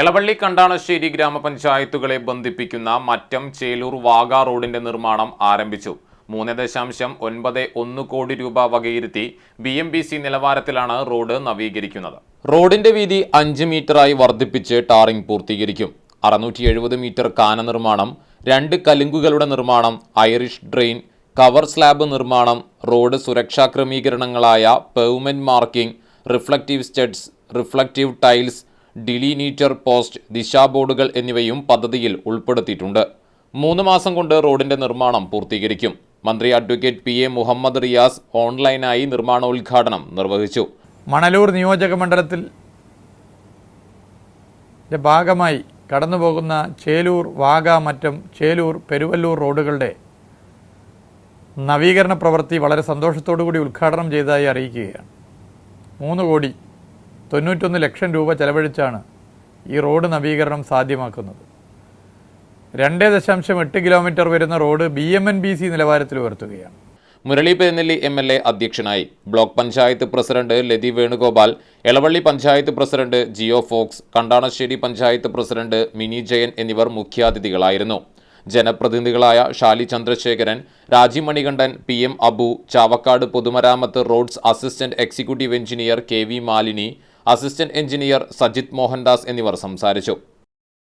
എളവള്ളി കണ്ടാണശ്ശേരി ഗ്രാമപഞ്ചായത്തുകളെ ബന്ധിപ്പിക്കുന്ന മറ്റം ചേലൂർ വാഗ റോഡിന്റെ നിർമ്മാണം ആരംഭിച്ചു. മൂന്ന് ദശാംശം ഒൻപത് ഒന്ന് കോടി രൂപ വകയിരുത്തി ബി എം ബി സി നിലവാരത്തിലാണ് റോഡ് നവീകരിക്കുന്നത്. റോഡിന്റെ വീതി അഞ്ച് മീറ്ററായി വർദ്ധിപ്പിച്ച് ടാറിംഗ് പൂർത്തീകരിക്കും. അറുന്നൂറ്റി എഴുപത് മീറ്റർ കാന നിർമ്മാണം രണ്ട് കലുങ്കുകളുടെ നിർമ്മാണം ഐറിഷ് ഡ്രെയിൻ കവർ സ്ലാബ് നിർമ്മാണം റോഡ് സുരക്ഷാ ക്രമീകരണങ്ങളായ pavement marking reflective studs reflective tiles delineator post ദിശാബോർഡുകൾ എന്നിവയും പദ്ധതിയിൽ ഉൾപ്പെടുത്തിയിട്ടുണ്ട്. മൂന്ന് മാസം കൊണ്ട് റോഡിന്റെ നിർമ്മാണം പൂർത്തീകരിക്കും. മന്ത്രി advocate P A Muhammad Riyas ഓൺലൈനായി നിർമ്മാണോദ്ഘാടനം നിർവഹിച്ചു. മണലൂർ നിയോജക മണ്ഡലത്തിൽ ഭാഗമായി കടന്നുപോകുന്ന ചേലൂർ വാഗ മറ്റും ചേലൂർ പെരുവല്ലൂർ റോഡുകളുടെ നവീകരണ പ്രവൃത്തി വളരെ സന്തോഷത്തോടു കൂടി ഉദ്ഘാടനം ചെയ്തതായി അറിയിക്കുകയാണ്. മൂന്ന് കോടി തൊണ്ണൂറ്റൊന്ന് ലക്ഷം രൂപ ചെലവഴിച്ചാണ് ഈ റോഡ് നവീകരണം സാധ്യമാക്കുന്നത്. രണ്ട് ദശാംശം എട്ട് കിലോമീറ്റർ വരുന്ന road B M N B C നിലവാരത്തിൽ ഉയർത്തുകയാണ്. Murali Perunnelli M L A അധ്യക്ഷനായി block panchayat president Lathi Venugopal Elavalli panchayat president Jeo Fox Kandanassery panchayat president Mini Jayan എന്നിവർ മുഖ്യാതിഥികളായിരുന്നു. ജനപ്രതിനിധികളായ ഷാലി ചന്ദ്രശേഖരൻ രാജീവ് മണികണ്ഠൻ പി എം അബു ചാവക്കാട് പൊതുമരാമത്ത് roads assistant executive engineer K V Malini assistant engineer Sajith Mohandas എന്നിവർ സംസാരിച്ചു